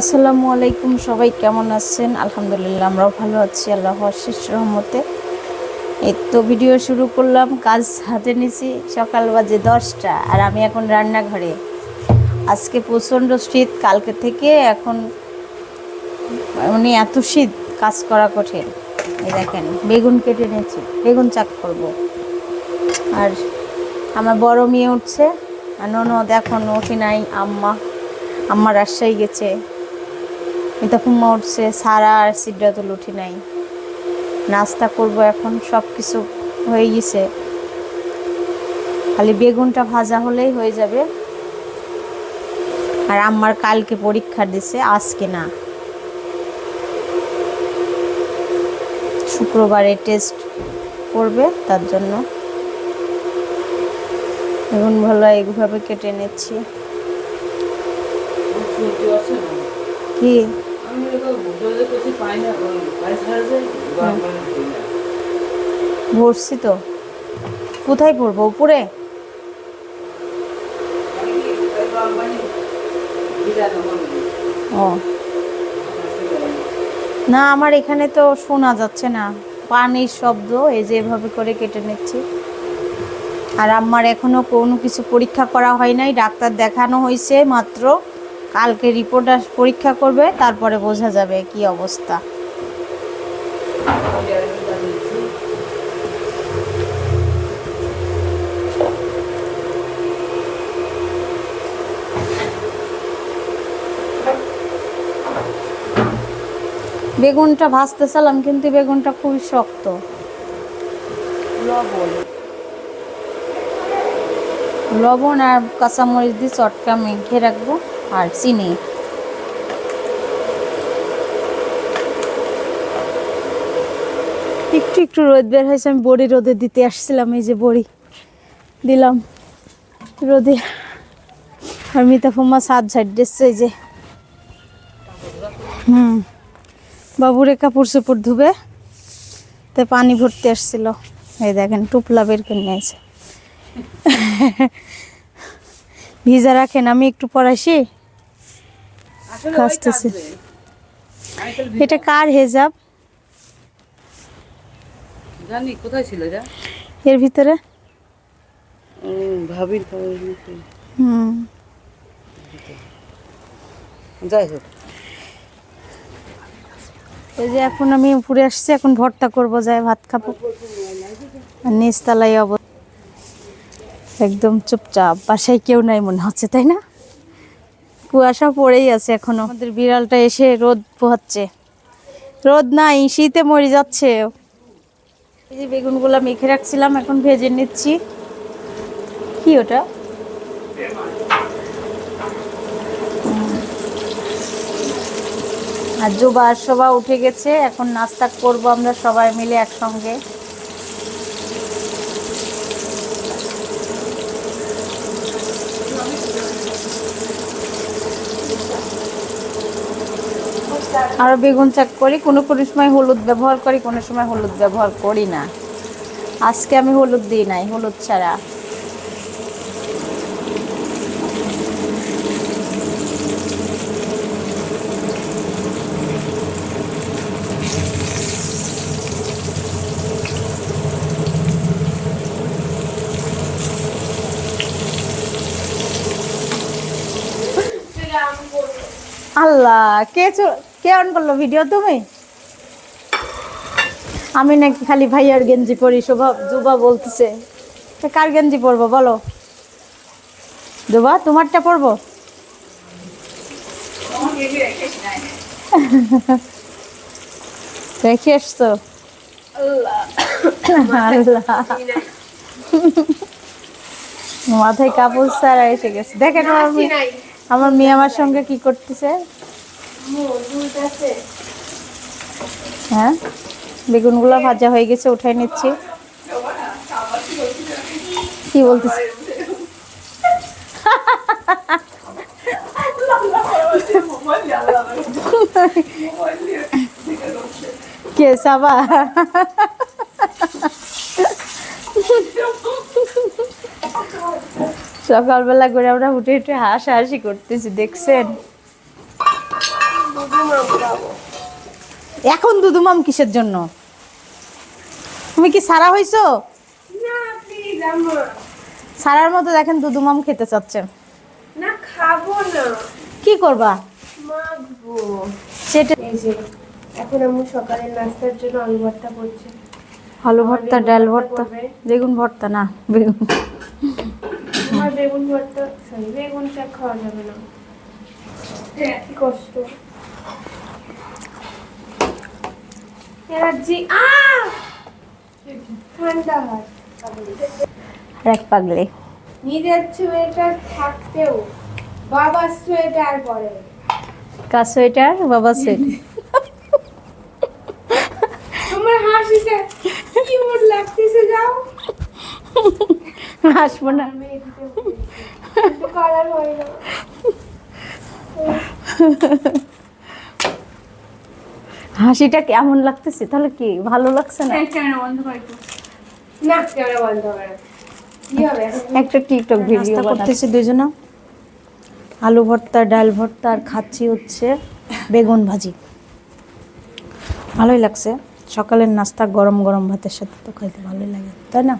আসসালামু আলাইকুম, সবাই কেমন আছেন? আলহামদুলিল্লাহ, আমরাও ভালো আছি আল্লাহ শেষ রহমতে। এই তো ভিডিও শুরু করলাম, কাজ হাতে নিছি, সকাল বাজে দশটা, আর আমি এখন রান্নাঘরে। আজকে প্রচণ্ড শীত, কালকে থেকে এখন মানে এত শীত, কাজ করা কঠিন। এই দেখেন, বেগুন কেটে নিয়েছি, বেগুন চাক করব। আর আমার বড় মেয়ে উঠছে, আর ননদ এখন উঠি নাই, আম্মা আম্মা রাজশাহী গেছে। মিতা ফুম্মা উঠছে সারা আর সিদ্ধাতুল উঠি নাই। নাস্তা করব এখন সব কিছু হয়ে গেছে। খালি বেগুনটা ভাজা হলেই হয়ে যাবে। আর আম্মার কালকে পরীক্ষা দিছে আজকে না। শুক্রবারে টেস্ট করবে তার জন্য। বেগুন ভালো এইভাবে কেটে নিচ্ছি। কি? ভরছি তো। কোথায় পড়ব? উপরে? ও। না, আমার এখানে তো শোনা যাচ্ছে না। পানির শব্দ, এই যে এভাবে করে কেটে নিচ্ছি। আর আমার এখনও কোনো কিছু পরীক্ষা করা হয় নাই, ডাক্তার দেখানো হয়েছে মাত্র। কালকে রিপোর্ট আস পরীক্ষা করবে তারপরে বোঝা যাবে কি অবস্থা। বেগুনটা ভাজতেছিলাম কিন্তু বেগুনটা খুবই শক্ত। লবণ। লবণ আর কাঁচামরিচ দিয়ে চটকা মেখে রাখব। আর চিনি। একটু একটু রোদ বের হয়েছে, আমি বড়ি রোদে দিতে আসছিলাম, এই যে বড়ি দিলাম। রোদে আর মিতা ফুমা সাত ঝাড় দিচ্ছে যে। হুম, বাবুরে কাপড় চোপড় ধুবে, তে পানি ভরতে আসছিল। এই দেখেন, টুপলা বের করে নিয়েছে ভিজা রাখেন আমি একটু পড়াইছি কাচতেছি এটা কার হেজাব? জানি কোথায় ছিল এটা? এর ভিতরে? ভাবির হুম। যাই হোক। এই যে এখন আমি উপরে আসছি এখন ভর্তা করব যায় ভাত খাব। নিচতলায় অব একদম চুপচাপ, বাসায় কেউ নাই মনে হচ্ছে, তাই না? কুয়াশা পড়েই আছে এখনও। আমাদের বিড়ালটা এসে রোদ পোহাচ্ছে। রোদ নাই, শীতে মরে যাচ্ছে। এই যে বেগুনগুলো মেখে রাখছিলাম, এখন ভেজে নিচ্ছি। কি ওটা? আর জুবা সবা উঠে গেছে, এখন নাস্তা করব আমরা সবাই মিলে একসঙ্গে। আরও বেগুন চাক করি। কোনো কোনো সময় হলুদ ব্যবহার করি, কোনো সময় হলুদ ব্যবহার করি না। আজকে আমি হলুদ দিই নাই, হলুদ ছাড়া। আল্লাহ, কে কে অন করল? ভিডিও তুমি? আমি নাকি খালি ভাইয়ার গেঞ্জি পরি, শোভা জুবা বলতেছে। কার গেঞ্জি পরবো বলো? জুবা তোমারটা পরবো? রেখে এসছো? মাথায় কাপড় সারা এসে গেছে। দেখেন আমার আমার মেয়ে আমার সঙ্গে কি করতেছে? হ্যাঁ বেগুনগুলো ভাজা হয়ে গেছে, উঠাই নিচ্ছি। কি বলতেছে? কে সাবা? সকালবেলা করে আমরা উঠে উঠে হাসাহাসি করতেছি, দেখছেন? এখন দুদুমাম কিসের জন্য? তুমি কি সারা হইছো? সারার মতো দেখেন দুদুমাম খেতে চাচ্ছেন না খাব না। কি করবা? মাখবো। সেটা এই যে এখন আমি সকালের নাস্তার জন্য আলু ভর্তা করছি। আলু ভর্তা ডাল ভর্তা বেগুন ভর্তা না বেগুন। আমার বেগুন ভর্তা সরি বেগুন খাওয়া যাবে না। কি কষ্ট। এনার্জি আ ঠান্ডা হয়। আর পাগলে। নিজের সোয়েটার থাকতেও বাবার সোয়েটার পরে। কার সোয়েটার বাবা সোয়েটার আমার হাসিতে কি লাগতেছে যাও। হাসবো না। কালার হয় হাসিটা কেমন লাগতেছে? তাহলে কি ভালো লাগছে না? ক্যামেরা বন্ধ করে না ক্যামেরা বন্ধ করে। কি হবে এখন? একটা টিকটক ভিডিও করতেছি দুজনা আলু ভর্তা ডাল ভর্তা আর খাচ্ছি হচ্ছে বেগুন ভাজি। ভালোই লাগছে। সকালের নাস্তা গরম গরম ভাতের সাথে তো খাইতে ভালোই লাগে তাই না?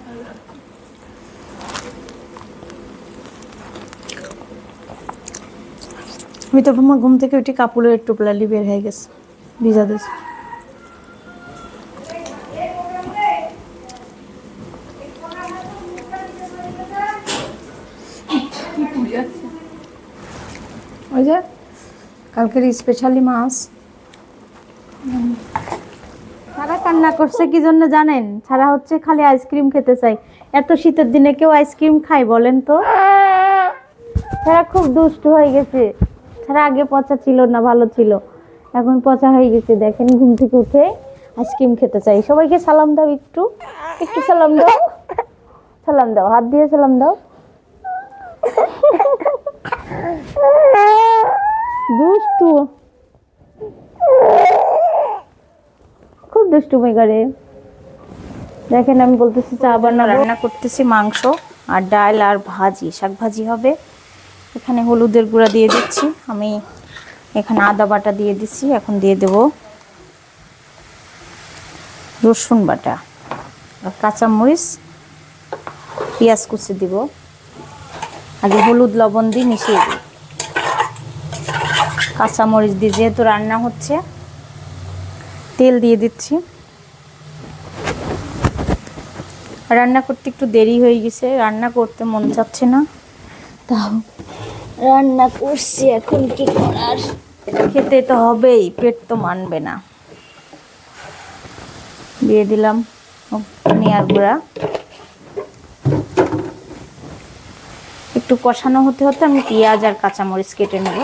আমি তো ঘুম থেকে উঠে কাপড়ের টুপলালি বের হয়ে গেছে। ভিজা ওই যে, কালকের স্পেশালি মাছ। তারা কান্না করছে, কি জন্য জানেন? ছাড়া হচ্ছে খালি আইসক্রিম খেতে চাই এত শীতের দিনে কেউ আইসক্রিম খায়, বলেন তো? তারা খুব দুষ্ট হয়ে গেছে। তারা আগে পচা ছিল না, ভালো ছিল। এখন পচা হয়ে গেছে, দেখেন ঘুম থেকে উঠে আইসক্রিম খেতে চাই। সবাইকে সালাম দাও একটু। একটু সালাম দাও। সালাম দাও, হাত দিয়ে সালাম দাও। দুষ্টু। খুব দুষ্টুমি করে দেখেন আমি বলতেছি চা বানাবো। রান্না করতেছি মাংস আর ডাল আর ভাজি, শাক ভাজি হবে। এখানে হলুদের গুঁড়া দিয়ে দিচ্ছি। আমি এখানে আদা বাটা দিয়ে দিচ্ছি, এখন দিয়ে দেব রসুন বাটা কাঁচামরিচ, পেঁয়াজ কুচি দিব আগে হলুদ লবণ দিয়ে মিশিয়ে দিই। কাঁচামরিচ দিয়ে যেহেতু রান্না হচ্ছে, তেল দিয়ে দিচ্ছি। রান্না করতে একটু দেরি হয়ে গেছে, রান্না করতে মন চাচ্ছে না। তাও রান্না করছি, এখন কি করার? খেতে তো হবেই, পেট তো মানবে না। দিয়ে দিলাম ধনিয়ার গুঁড়া। একটু কষানো হতে হতে আমি পেঁয়াজ আর কাঁচামরিচ কেটে নেব।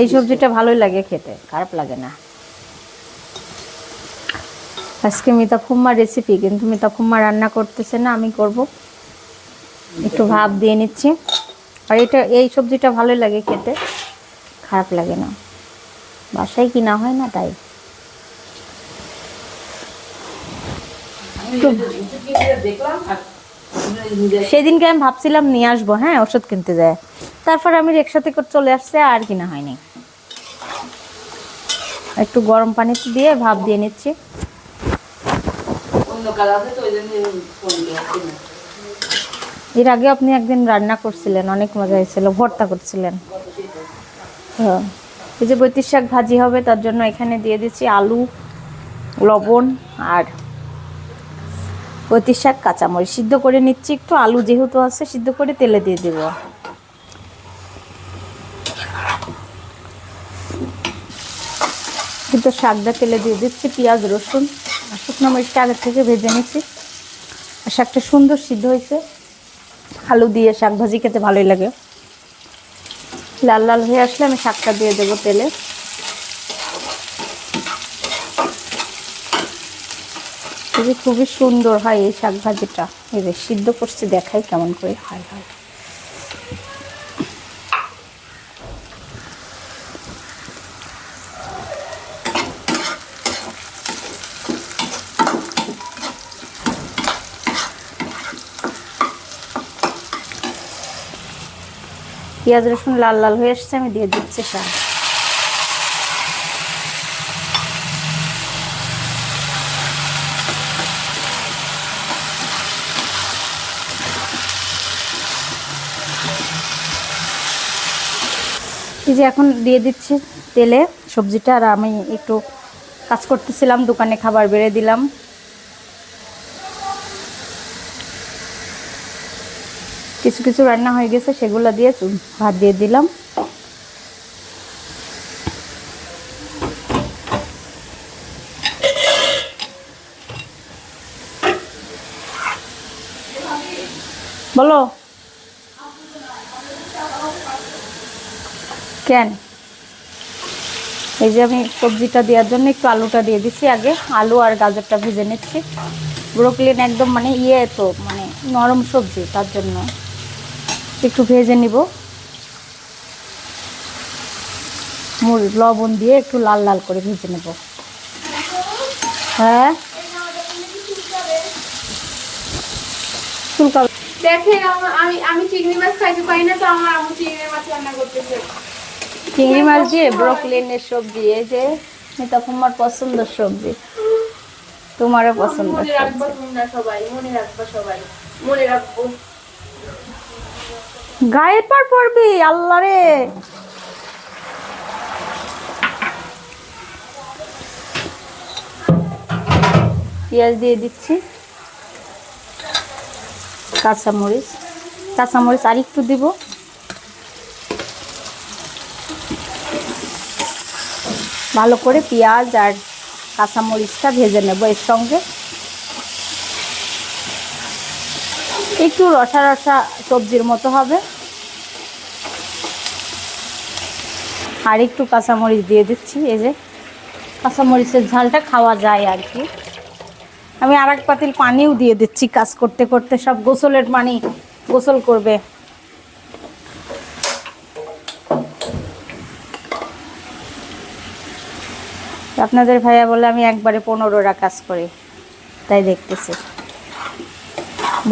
এই সবজিটা ভালোই লাগে খেতে, খারাপ লাগে না। আজকে মিতা ফুম্মার রেসিপি কিন্তু মিতা ফুম্মা রান্না করতেছে না, আমি করব। একটু ভাব দিয়ে নিচ্ছি। আর এটা, এই সবজিটা ভালোই লাগে খেতে। খারাপ লাগে না। বাসায় কিনা হয় না তাই। সেদিনকে আমি ভাবছিলাম নিয়ে আসব হ্যাঁ ওষুধ কিনতে যায়। তারপর আমি রিক্সাতে করে চলে আসছে, আর কিনা হয়নি। একটু গরম পানিতে দিয়ে ভাপ দিয়ে নিচ্ছি। অন্য কাজ আছে, তো ওই জন্য এর আগে আপনি একদিন রান্না করছিলেন, অনেক মজা হয়েছিল, ভর্তা করছিলেন। হ্যাঁ এই যে বৈতির শাক ভাজি হবে, তার জন্য এখানে দিয়ে দিচ্ছি আলু, লবণ আর বৈতির শাক কাঁচামরিচ। সিদ্ধ করে নিচ্ছি, একটু আলু যেহেতু আছে, সিদ্ধ করে তেলে দিয়ে দেবো। কিন্তু শাকটা তেলে দিয়ে দিচ্ছি, পেঁয়াজ, রসুন। শুকনো মরিচটা আগের থেকে ভেজে নিচ্ছি। আর শাকটা সুন্দর সিদ্ধ হয়েছে। আলু দিয়ে শাক ভাজি খেতে ভালোই লাগে। লাল লাল হয়ে আসলে আমি শাকটা দিয়ে দেবো তেলে। খুবই সুন্দর হয় এই শাক ভাজিটা। এই সিদ্ধ করছি, দেখাই কেমন করে। হয় হয়। পেঁয়াজ, রসুন লাল লাল হয়ে এসছে, আমি দিয়ে দিচ্ছি শাক এই যে এখন দিয়ে দিচ্ছি তেলে সবজিটা, আর আমি একটু কাজ করতেছিলাম, দোকানে খাবার বেড়ে দিলাম। কিছু কিছু রান্না হয়ে গেছে, সেগুলো দিয়ে ভাত দিয়ে দিলাম। বলো। কেন? এই যে আমি সবজিটা দেওয়ার জন্য একটু আলুটা দিয়ে দিচ্ছি আগে। আলু আর গাজরটা ভেজে নিচ্ছি। ব্রোকলিন একদম মানে ইয়ে তো মানে নরম সবজি, তার জন্য। একটু ভেজে নিব। মুড় লবণ দিয়ে একটু লাল লাল করে ভেজে নেব। হ্যাঁ? চুলকা দেখেন আমি আমি চিংড়ি মাছ খাইতে পারি না তো আমার আম্মু চিংড়ি মাছ রান্না করতেছে। চিংড়ি মাছ দিয়ে ব্রোকলিনের সবজি এই যে এটা তোমার পছন্দের সবজি। তোমারও তোমরা সবাই মনে রাখব সবাই মনে রাখব। গায়ের পর পড়বি আল্লাহ রে। পেঁয়াজ দিয়ে দিচ্ছি, কাঁচামরিচ। কাঁচামরিচ আর একটু দিব। ভালো করে পেঁয়াজ আর কাঁচামরিচটা ভেজে নেব এর সঙ্গে। একটু রসা রসা সবজির মতো হবে। আর একটু কাঁচামরিচ দিয়ে দিচ্ছি, এই যে কাঁচামরিচের ঝালটা খাওয়া যায় আর কি। আমি আর এক পাতিল পানিও দিয়ে দিচ্ছি কাজ করতে করতে, সব গোসলের পানি গোসল করবে। আপনাদের ভাইয়া বলে আমি একবারে পনেরোটা কাজ করি, তাই দেখতেছি।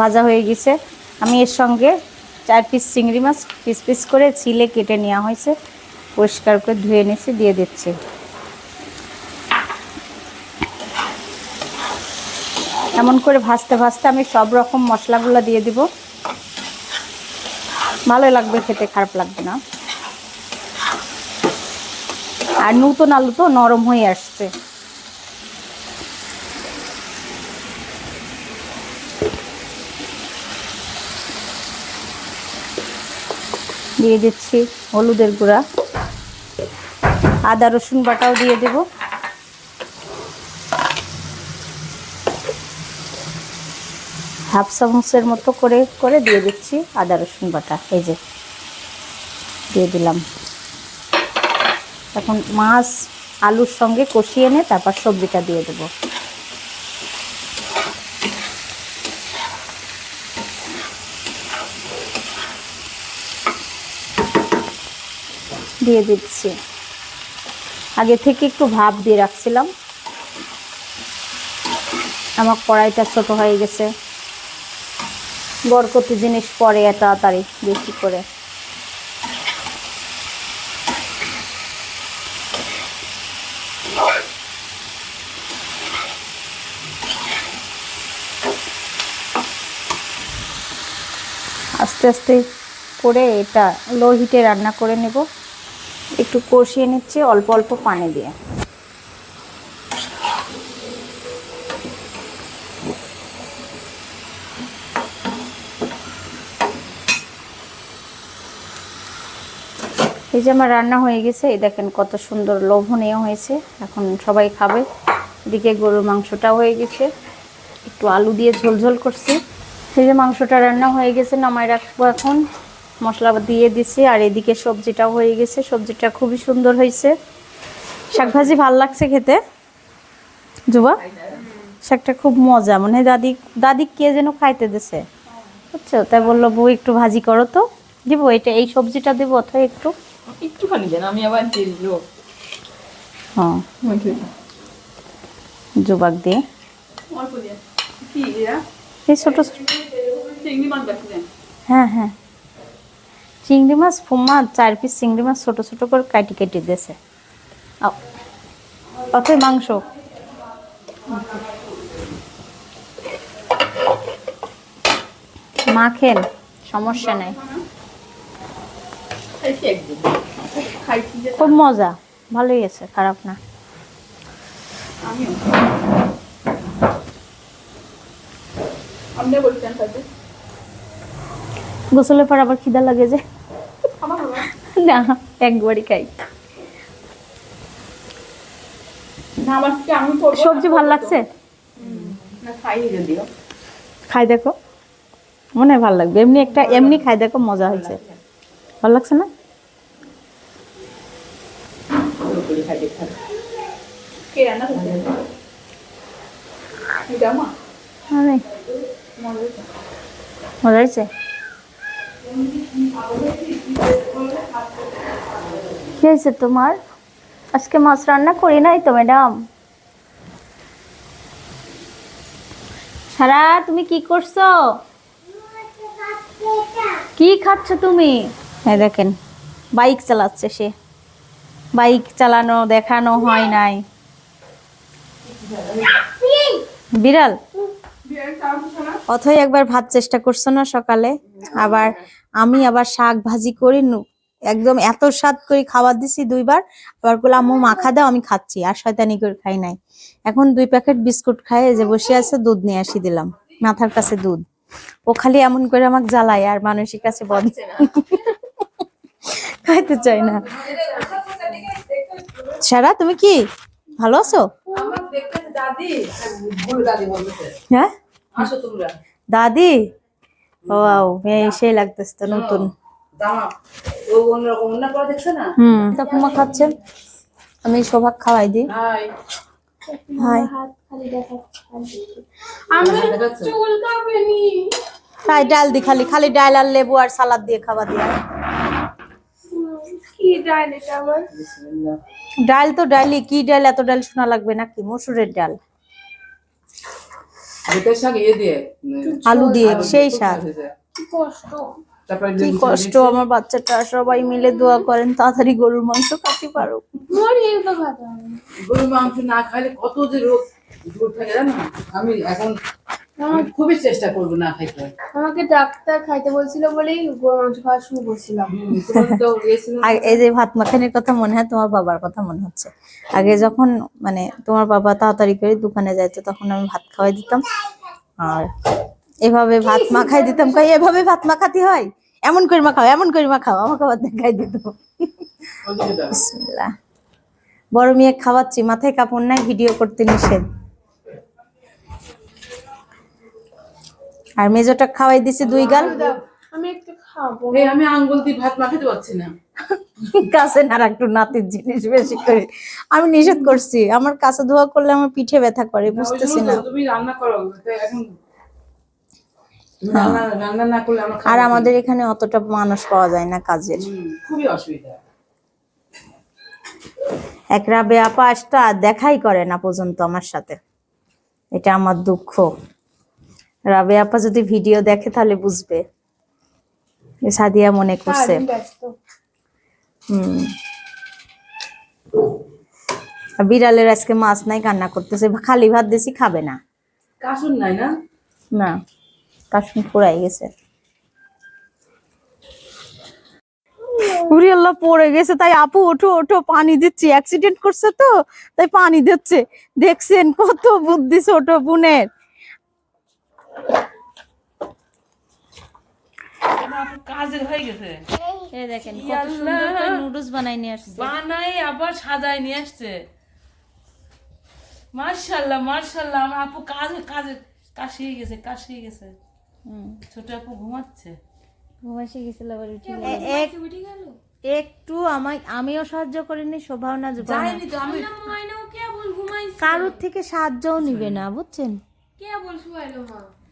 ভাজা হয়ে গেছে। আমি এর সঙ্গে চার পিস চিংড়ি মাছ পিস পিস করে ছিলে কেটে নেওয়া হয়েছে। পরিষ্কার করে ধুয়ে নিয়েছি, দিয়ে দিচ্ছি। এমন করে ভাজতে ভাজতে আমি সব রকম মশলাগুলো দিয়ে দিব। ভালো লাগবে খেতে, খারাপ লাগবে না। আর নতুন আলু তো নরম হয়ে আসছে। দিয়ে দিচ্ছি হলুদের গুঁড়া। আদা, রসুন বাটাও দিয়ে দেব। হাফ চামচের মতো করে করে দিয়ে দিচ্ছি আদা, রসুন বাটা। এই যে, দিয়ে দিলাম। এখন মাছ, আলুর সঙ্গে কষিয়ে এনে তারপর সবজিটা দিয়ে দেবো। দিয়ে দিচ্ছি। আগে থেকে একটু ভাপ দিয়ে রাখছিলাম। আমার কড়াইটা ছোট হয়ে গেছে। বরকতি জিনিস পরে তাড়াতাড়ি বেশি করে। আস্তে আস্তে করে এটা লো হিটে রান্না করে নেব। একটু কষিয়ে নিচ্ছি অল্প অল্প পানি দিয়ে। এই যে আমার রান্না হয়ে গেছে, এই দেখেন কত সুন্দর লোভনীয় হয়েছে। এখন সবাই খাবে। এদিকে গরুর মাংসটাও হয়ে গেছে। একটু আলু দিয়ে ঝোলঝোল করছি। এই যে মাংসটা রান্না হয়ে গেছে, নামায় রাখব এখন। মশলা দিয়ে দিছি আর এদিকে সবজিটাও হয়ে গেছে। সবজিটা খুবই সুন্দর হয়েছে। শাকভাজি ভালো লাগছে খেতে? জুবা? শাকটা খুব মজা। মনে হয় দাদি দাদি কে যেন খাইতে দিছে। বুঝছ? তাই বলল বউ একটু ভাজি করো তো। দিব এটা এই সবজিটা দেবো অথবা একটু। একটুখানি দেন আমি আবার দিয়ে হ্যাঁ। দিয়ে। এই ছোটো হ্যাঁ হ্যাঁ। চিংড়ি মাছ ফুমা, চার পিস চিংড়ি মাছ ছোট ছোট করে কাটি কেটে দিয়েছে। অথই মাংস। মাখেন সমস্যা নেই। খুব মজা, ভালোই আছে, খারাপ না। গোসলের পর আবার খিদা লাগে যে। না একবারই খাই। সবজি ভালো লাগছে? খাই দেখো মনে হয় ভালো লাগবে। এমনি একটা এমনি খাই দেখো মজা হয়েছে। ভালো লাগছে না? মজা হয়েছে? তোমার? আজকে মাছ রান্না করি নাই তো ম্যাডাম সারা, তুমি কি করছ? কি খাচ্ছ তুমি? হ্যাঁ দেখেন, বাইক চালাচ্ছে সে। বাইক চালানো, দেখানো হয় নাই। বিড়াল? অথই একবার ভাত চেষ্টা করছ না সকালে? আবার আমি আবার শাক ভাজি করি একদম এত স্বাদ করে খাবার দিছি দুইবার। আবার বলে আম্মু মাখা দাও আমি খাচ্ছি আর শয়তানি করে খাই নাই। এখন দুই প্যাকেট বিস্কুট খাই যে বসে আছে দুধ নিয়ে আসি দিলাম মাথার কাছে দুধ। ও খালি এমন করে আমাকে জ্বালায় আর মানুষের কাছে বন্ধ খাইতে চাই না। সারা তুমি কি? ভালো আছো? হ্যাঁ? আসো তোমরা। দাদি? ও সেই লাগতেছে তো নতুন। ও অন্যরকম অন্য করে দেখছে না? হুম তা কুমা আমি সৌভাগ খাওয়াই দিই। হাই। হাই। হাত খালি চুল কাঁপেনি। তাই ডাল দি খালি খালি ডাল আর লেবু আর সালাদ দিয়ে খাওয়া দিয়া কি ডাল এটা আমার ডাল তো ডালই কি ডাল এত ডাল শোনা লাগবে নাকি? মসুরের ডাল। বেতের শাক ইয়ে দিয়ে আলু দিয়ে সেই শাক। কি কষ্ট। তারপরে কি কষ্ট আমার বাচ্চাটা সবাই মিলে দোয়া করেন তাড়াতাড়ি গরুর মাংস খাতে পারো মরি তো গরু মাংস না খাইলে কত যে রোগ দূর থাকে জানো? আমি এখন খুবই চেষ্টা করব না খাইতে। আমাকে ডাক্তার খাইতে বলছিল বলেই মাংস খাওয়া শুরু করছিলাম। এই যে ভাত মাখানির কথা মনে হয় তোমার বাবার কথা মনে হচ্ছে। আগে যখন মানে তোমার বাবা তাড়াতাড়ি করে দোকানে যাইতো তখন আমি ভাত খাওয়াই দিতাম। আর এভাবে ভাত মাখাই দিতাম কই এভাবে ভাত মাখাতে হয়? এমন করে মাখাও এমন করে মাখাও আমাকে আবার দেখাই দিত। বড় মেয়ে খাওয়াচ্ছি মাথায় কাপড় নাই ভিডিও করতে নিষেধ। আর মেজোটা খাওয়াই দিছি দুই গাল। আমি একটু খাব। এই আমি আঙ্গুল দিয়ে ভাত মাখাতে পারছি না। কাছে না একটু নাতির জিনিস বেশি করে। আমি নিষেধ করছি আমার কাছে ধোয়া করলে আমার পিঠে ব্যথা করে বুঝতেছি না। তুমি রান্না করো এখন তুমি রান্না রান্না না করলে আমার আর আমাদের এখানে অতটা মানুষ পাওয়া যায় না কাজের। খুবই অসুবিধা। এক রাবে আপা আসটা দেখাই করে না পর্যন্ত আমার সাথে। এটা আমার দুঃখ। রাবে আপা যদি ভিডিও দেখে তাহলে বুঝবে। সাদিয়া মনে করছে। হুম। বিড়ালের আজকে মাছ নাই কান্না করতেছে। খালি ভাত দিছি খাবে না। কাশুন নাই না? না কাশ্মীর পুরাই গেছে। উরি আল্লাহ পড়ে গেছে। তাই আপু ওঠো ওঠো পানি দিচ্ছি। অ্যাক্সিডেন্ট করছে তো তাই পানি দিচ্ছে। দেখছেন কত বুদ্ধি ছোট বোনের। কাজের হয়ে গেছে। এই দেখেন কত সুন্দর করে নুডলস বানাই নিয়ে আসছে। বানাই আবার সাজাই নিয়ে আসছে। মার্শাল্লাহ মার্শাল্লাহ আমার আপু কাজ কাজে কাশিয়ে গেছে কাশিয়ে গেছে। ছোট আপু ঘুমাচ্ছে। ঘুমাসে গেছিল আবার উঠে একটু আমায় আমিও সাহায্য করিনি শোভাও না যাইনি তো আমি ময়নাও কে বল ঘুমাইছে। কারোর থেকে সাহায্যও নিবে না বুঝছেন? কে বল শুয়াইলো মা। কে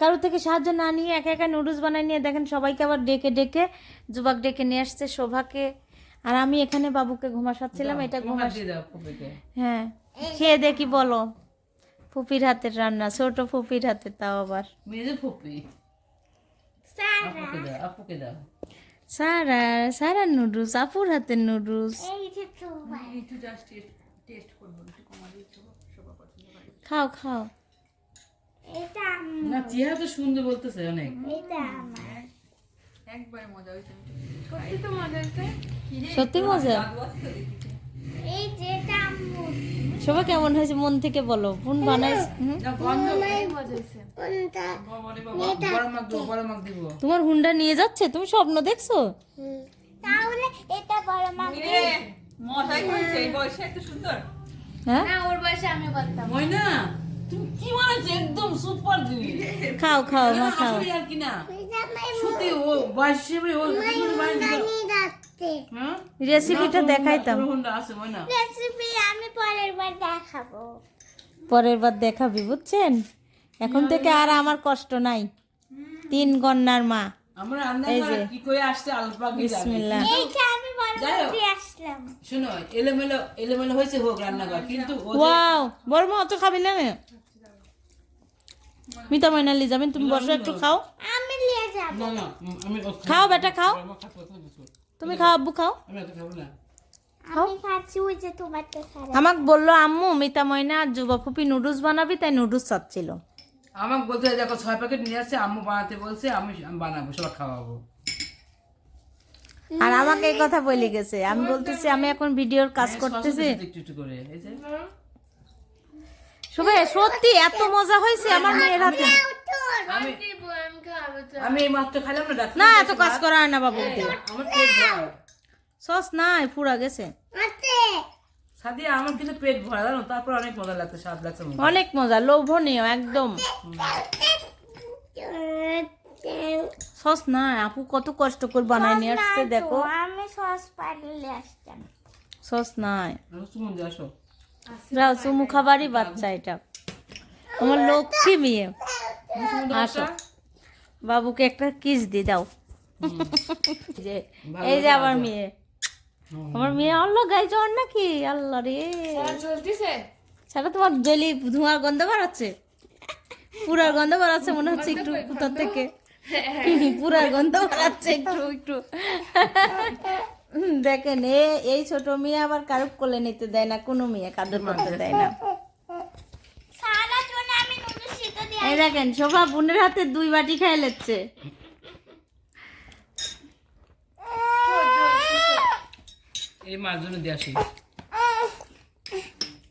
কারোর থেকে সাহায্য না নিয়ে একা একা নুডলস বানাই নিয়ে দেখেন সবাইকে আবার ডেকে ডেকে যুবক ডেকে নিয়ে আসছে শোভাকে। আর আমি এখানে বাবুকে ঘুমাসাচ্ছিলাম এটা ঘুমাস হ্যাঁ খেয়ে দেখি বলো। ফুপির হাতের রান্না ছোট ফুপির হাতে তাও আবার। ফুপি সারা। সারা নুডলস আপুর হাতের নুডলস খাও খাও। এটা না চেহারা তো সুন্দর বলতেছে অনেক। এটা আমার। একবারে মজা হয়েছে। সত্যি তো মজা হয়েছে? সত্যি মজা? এই যে আম্মু। সবাই কেমন হয়েছে? মন থেকে বলো? না দিব। তোমার হুন্ডা নিয়ে যাচ্ছে? তুমি স্বপ্ন দেখছ? তাহলে এটা বড় মা। মজাই হয়েছে এই বয়সে এত সুন্দর। হ্যাঁ? না ওর বয়সে আমি করতাম ময়না তুমি কি বানাচ্ছো একদম সুপার জিনিস। খাও খাও মা খাও। আসলে আর কি না। সত্যি ও হ্যাঁ? রেসিপিটা তোর দেখাইতাম। রেসিপি আমি পরের বার দেখাবো। পরের বার দেখাবি বুঝছেন? এখন থেকে আর আমার কষ্ট নাই। তিন কন্যার মা। আমরা রান্না এই যে। কি করে আসছে আলপা বিসমিল্লাহ। এইটা আমি আসলাম। শোনো এলোমেলো এলোমেলো হয়েছে হোক রান্নাঘর কিন্তু ওয়াও অত খাবি না? মিতা ময়নালি যাবেন তুমি বসো একটু খাও। আমি নিয়ে যাব। না না আমি খাও বেটা খাও। তুমি খাও আব্বু খাও। আমি এত খাব না। আমাকে বলল আম্মু মিতা ময়না আর যুবা ফুপি নুডলস বানাবি তাই নুডলস চাচ্ছিল। আমাকে বলতে দেখো ছয় প্যাকেট নিয়ে আসছে আম্মু বানাতে বলছে আমি আমি বানাবো সবাই খাওয়াবো। আর আমাকে এই কথা বলে গেছে। আমি বলতেছি আমি এখন ভিডিওর কাজ করতেছি। একটু একটু করে। এই যে। সবাই সত্যি এত মজা হয়েছে আমার মেয়ের হাতে। আমি আমি এই মাত্র খাইলাম না না এত কাজ করা হয় না বাবু। আমার পেট ভরা। সস নাই পুরা গেছে। সাদিয়া আমার কিন্তু পেট ভরা জানো? তারপর অনেক মজা লাগছে স্বাদ লাগছে অনেক মজা লোভনীয় একদম। সস নাই আপু কত কষ্ট করে বানায় নিয়ে আসছে দেখো। আমি সস পারলে আসতাম। সস নাই। আমি সুমন দিয়ে আসো। যাও চুমু খাবারই বাচ্চা এটা। আমার লক্ষ্মী মেয়ে। আসো। বাবুকে একটা কিস দি দাও। যে এই যে আমার মেয়ে। আমার মেয়ে আল্লাহ গাই জ্বর নাকি? আল্লাহ রে। সারা তোমার জলি ধোঁয়ার গন্ধ বাড়াচ্ছে পুরার গন্ধ বাড়াচ্ছে মনে হচ্ছে একটু কোথার থেকে? পুরার গন্ধ বাড়াচ্ছে একটু একটু। দেখেন এ এই ছোট মেয়ে আবার কারুক কোলে নিতে দেয় না কোনো মেয়ে কাদর করতে দেয়। না। এই দেখেন শোভা বোনের হাতে দুই বাটি খাই লেচ্ছে এই মার জন্য দিয়ে আসি।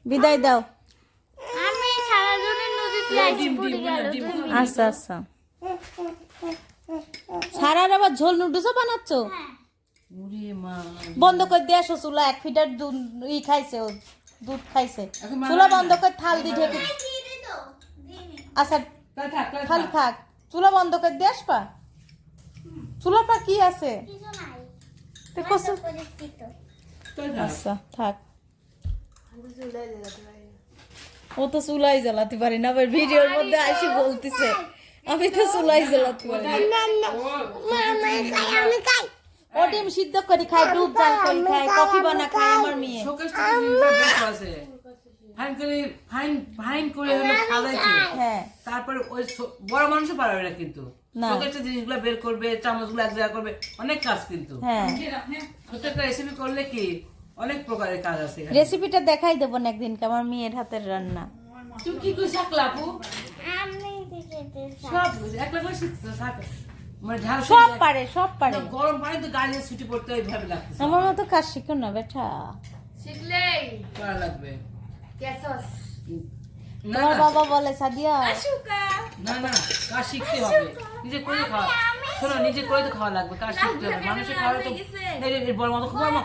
বিদায় দাও। আচ্ছা আচ্ছা। সারার আবার ঝোল নুডলসও বানাচ্ছ? মা বন্ধ করে দিয়ে আসো চুলা এক ফিটার দুধ- ই খাইছে ও দুধ খাইছে। চুলা বন্ধ করে থাল দিয়ে ঢেকে আচ্ছা থাল থাক। চুলা বন্ধ করে দিয়ে আসবা। চুলাটা কি আছে? আচ্ছা থাক। ও তো চুলাই জ্বালাতে পারি না আবার ভিডিওর মধ্যে আসি বলতেছে আমি তো চুলাই জ্বালাতে পারি না। আমি খাই। ও ডিম সিদ্ধ করে খায় দুধ জাল করে খায় কফি বানা খায় আমার মেয়ে। ফাইন করে ফাইন ফাইন করে হলো সাজাইছে হ্যাঁ। তারপর ওই বড় মানুষও পারবে না কিন্তু। জিনিসগুলো বের করবে চামচগুলো এক জায়গা করবে অনেক কাজ কিন্তু। হ্যাঁ। রেসিপি করলে কি অনেক প্রকারের কাজ আছে রেসিপিটা দেখাই দেবো না একদিনকে আমার মেয়ের হাতের রান্না। তুমি কি করে শাকলা আপু? আমি সব একলা করে শিখছো সব পারে সব পারে। গরম পানি তো গাড়িতে ছুটি পড়তে ওইভাবে লাগতেছে। আমার মতো কাজ শিখো না বেটা। শিখলেই। করা লাগবে। কেসস। না তোমার বাবা বলে সাদিয়া। না না কাজ শিখতে হবে। নিজে করে খাওয়া। শোনো নিজে করে তো খাওয়া লাগবে কাজ শিখতে হবে। মানুষের খাওয়া তো এই বড় মতো মা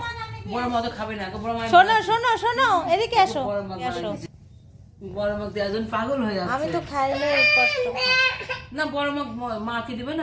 বড় মতো খাবে না বড় মা শোনো শোনো শোনো এদিকে আসো। আসো। বড় মা একজন পাগল হয়ে আমি তো খাইলে কষ্ট। না বড় মা মাকে দিবে না।